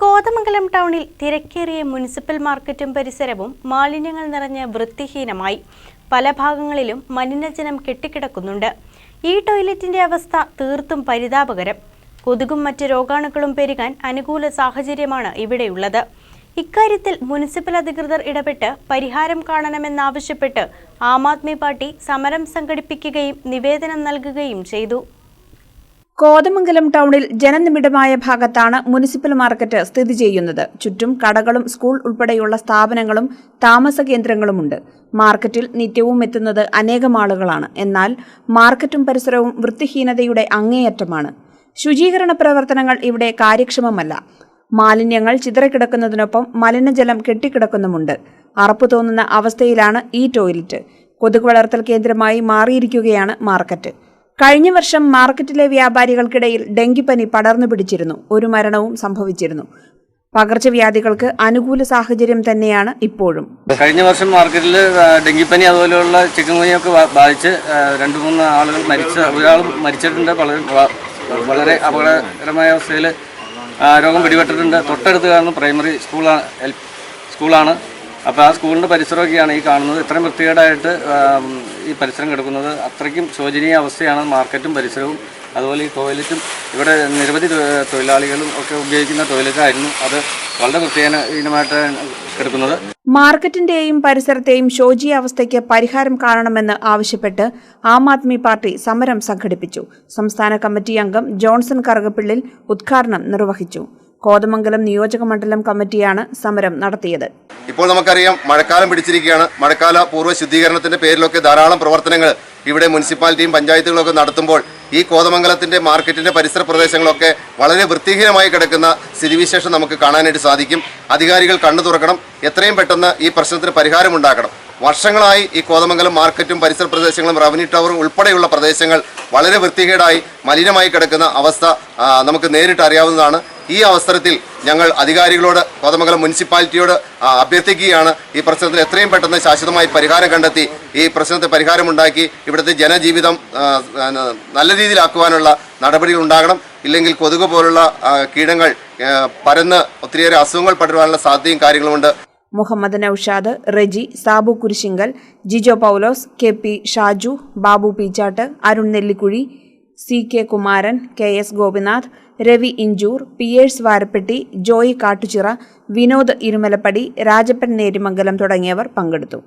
കോതമംഗലം ടൗണിൽ തിരക്കേറിയ മുനിസിപ്പൽ മാർക്കറ്റും പരിസരവും മാലിന്യങ്ങൾ നിറഞ്ഞ് വൃത്തിഹീനമായി. പല ഭാഗങ്ങളിലും മലിനജനം കെട്ടിക്കിടക്കുന്നുണ്ട്. ഈ ടോയ്ലറ്റിന്റെ അവസ്ഥ തീർത്തും പരിതാപകരം. കൊതുകും മറ്റ് രോഗാണുക്കളും പെരുകാൻ അനുകൂല സാഹചര്യമാണ് ഇവിടെയുള്ളത്. ഇക്കാര്യത്തിൽ മുനിസിപ്പൽ അധികൃതർ ഇടപെട്ട് പരിഹാരം കാണണമെന്നാവശ്യപ്പെട്ട് ആം ആദ്മി പാർട്ടി സമരം സംഘടിപ്പിക്കുകയും നിവേദനം നൽകുകയും ചെയ്തു. കോതമംഗലം ടൗണിൽ ജനനിബിഡമായ ഭാഗത്താണ് മുനിസിപ്പൽ മാർക്കറ്റ് സ്ഥിതി ചെയ്യുന്നത്. ചുറ്റും കടകളും സ്കൂൾ ഉൾപ്പെടെയുള്ള സ്ഥാപനങ്ങളും താമസ കേന്ദ്രങ്ങളുമുണ്ട്. മാർക്കറ്റിൽ നിത്യവും എത്തുന്നത് അനേകം ആളുകളാണ്. എന്നാൽ മാർക്കറ്റും പരിസരവും വൃത്തിഹീനതയുടെ അങ്ങേയറ്റമാണ്. ശുചീകരണ പ്രവർത്തനങ്ങൾ ഇവിടെ കാര്യക്ഷമമല്ല. മാലിന്യങ്ങൾ ചിതറിക്കിടക്കുന്നതിനൊപ്പം മലിനജലം കെട്ടിക്കിടക്കുന്നുമുണ്ട്. അറപ്പ് തോന്നുന്ന അവസ്ഥയിലാണ് ഈ ടോയ്ലറ്റ്. കൊതുക് വളർത്തൽ കേന്ദ്രമായി മാറിയിരിക്കുകയാണ് മാർക്കറ്റ്. കഴിഞ്ഞ വർഷം മാർക്കറ്റിലെ വ്യാപാരികൾക്കിടയിൽ ഡെങ്കിപ്പനി പടർന്നു പിടിച്ചിരുന്നു. ഒരു മരണവും സംഭവിച്ചിരുന്നു. പകർച്ചവ്യാധികൾക്ക് അനുകൂല സാഹചര്യം തന്നെയാണ് ഇപ്പോഴും. കഴിഞ്ഞ വർഷം മാർക്കറ്റിൽ ഡെങ്കിപ്പനി അതുപോലെയുള്ള ചിക്കൻ കുഞ്ഞൊക്കെ ബാധിച്ച് രണ്ടു മൂന്ന് ആളുകൾ മരിച്ച ഒരാൾ മരിച്ചിട്ടുണ്ട്. വളരെ അപകടകരമായ അവസ്ഥയിൽ രോഗം പിടിപെട്ടിട്ടുണ്ട്. തൊട്ടടുത്ത് കാണുന്ന പ്രൈമറി സ്കൂളാണ് സ്കൂളാണ്. അപ്പോൾ ആ സ്കൂളിന്റെ പരിസരമൊക്കെയാണ് ഈ കാണുന്നത്. ഇത്രയും വൃത്തികേടായിട്ട് ഈ പരിസരം കിടക്കുന്നത് അത്രയ്ക്കും ശോചനീയ അവസ്ഥയാണ്. മാർക്കറ്റും പരിസരവും അതുപോലെ ഈ ടോയ്ലറ്റും. ഇവിടെ നിരവധി തൊഴിലാളികളും ഒക്കെ ഉപയോഗിക്കുന്ന ടോയ്ലറ്റായിരുന്നു. അത് വളരെ വൃത്തിഹീനമായിട്ടാണ് കിടക്കുന്നത്. മാർക്കറ്റിന്റെയും പരിസരത്തെയും ശോചീയ അവസ്ഥയ്ക്ക് പരിഹാരം കാണണമെന്ന് ആവശ്യപ്പെട്ട് ആം ആദ്മി പാർട്ടി സമരം സംഘടിപ്പിച്ചു. സംസ്ഥാന കമ്മിറ്റി അംഗം ജോൺസൺ കറുകപ്പിള്ളിൽ ഉദ്ഘാടനം നിർവഹിച്ചു. കോതമംഗലം നിയോജക മണ്ഡലം കമ്മിറ്റിയാണ് സമരം നടത്തിയത്. ഇപ്പോൾ നമുക്കറിയാം മഴക്കാലം പിടിച്ചിരിക്കുകയാണ്. മഴക്കാല പൂർവ ശുദ്ധീകരണത്തിന്റെ പേരിലൊക്കെ ധാരാളം പ്രവർത്തനങ്ങൾ ഇവിടെ മുനിസിപ്പാലിറ്റിയും പഞ്ചായത്തുകളൊക്കെ നടത്തുമ്പോൾ ഈ കോതമംഗലത്തിന്റെ മാർക്കറ്റിന്റെ പരിസര പ്രദേശങ്ങളൊക്കെ വളരെ വൃത്തിഹീനമായി കിടക്കുന്ന സ്ഥിതിവിശേഷം നമുക്ക് കാണാനായിട്ട് സാധിക്കും. അധികാരികൾ കണ്ണു തുറക്കണം. എത്രയും പെട്ടെന്ന് ഈ പ്രശ്നത്തിന് പരിഹാരം പരിഹാരമുണ്ടാക്കണം വർഷങ്ങളായി ഈ കോതമംഗലം മാർക്കറ്റും പരിസര പ്രദേശങ്ങളും റവന്യൂ ടവറും ഉൾപ്പെടെയുള്ള പ്രദേശങ്ങൾ വളരെ വൃത്തികേടായി മലിനമായി കിടക്കുന്ന അവസ്ഥ നമുക്ക് നേരിട്ട് അറിയാവുന്നതാണ്. ഈ അവസരത്തിൽ ഞങ്ങൾ അധികാരികളോട് കോതമംഗലം മുനിസിപ്പാലിറ്റിയോട് അഭ്യർത്ഥിക്കുകയാണ്. ഈ പ്രശ്നത്തിൽ എത്രയും പെട്ടെന്ന് ശാശ്വതമായി പരിഹാരം കണ്ടെത്തി ഈ പ്രശ്നത്തെ പരിഹാരമുണ്ടാക്കി ഇവിടുത്തെ ജനജീവിതം നല്ല രീതിയിലാക്കുവാനുള്ള നടപടികൾ ഉണ്ടാകണം. ഇല്ലെങ്കിൽ കൊതുക് പോലുള്ള കീടങ്ങൾ പരന്ന് ഒത്തിരിയേറെ അസുഖങ്ങൾ പടരുവാനുള്ള സാധ്യതയും കാര്യങ്ങളുമുണ്ട്. Muhammad Naushad Reji Sabu Kurisinkal Jijo Paulose K P Shaju Babu Peechatt Arun Nellikkuzhi C K Kumaran K S Gopinath Ravi Inchoor Pierce Varappetty Joy Kattuchira Vinod Irumalappady Rajappan Nerimangalam തുടങ്ങിയവർ പങ്കെടുത്തു.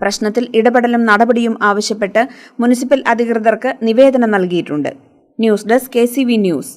പ്രശ്നത്തിൽ ഇടപെടലും നടപടിയും ആവശ്യപ്പെട്ട് മുനിസിപ്പൽ അധികൃതർക്ക് നിവേദനം നൽകിയിട്ടുണ്ട്. News desk K C V news.